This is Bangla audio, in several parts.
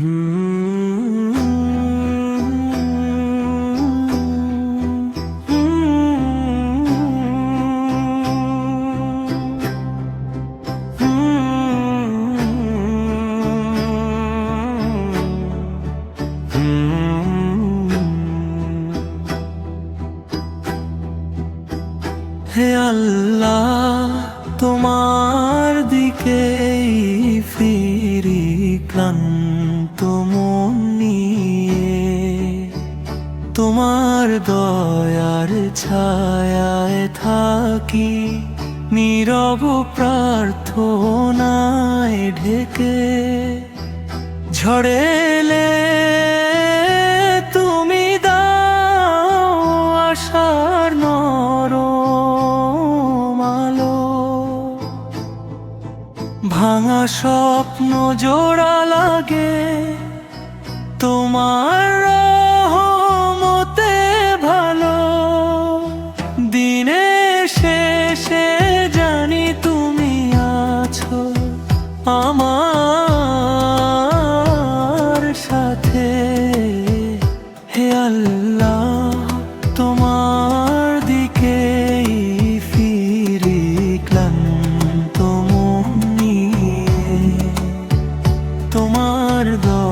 হে আল্লাহ তোমার দিকে ফিরি ক্লান্ত তোমার দয়ার ছায়ায় থাকি, নীরব প্রার্থনায় ঢেকে। ঝড়েলে তুমি দাও আশার নরম আলো। ভাঙা স্বপ্ন জোড়া লাগে, তোমার আমার সাথে। হে আল্লাহ তোমার দিকে ফিরে ক্লান্ত তোমার দয়ার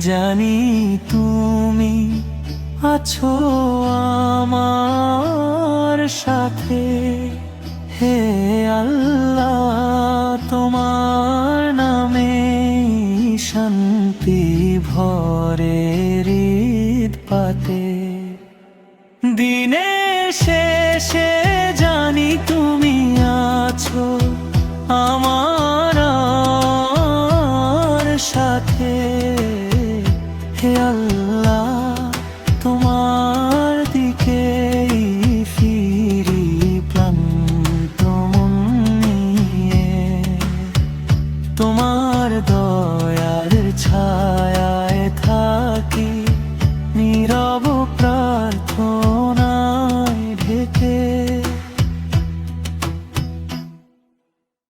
জানি তুমি আছো আমার সাথে। হে আল্লাহ তোমার নামে শান্তি ভরে হৃদ পাতে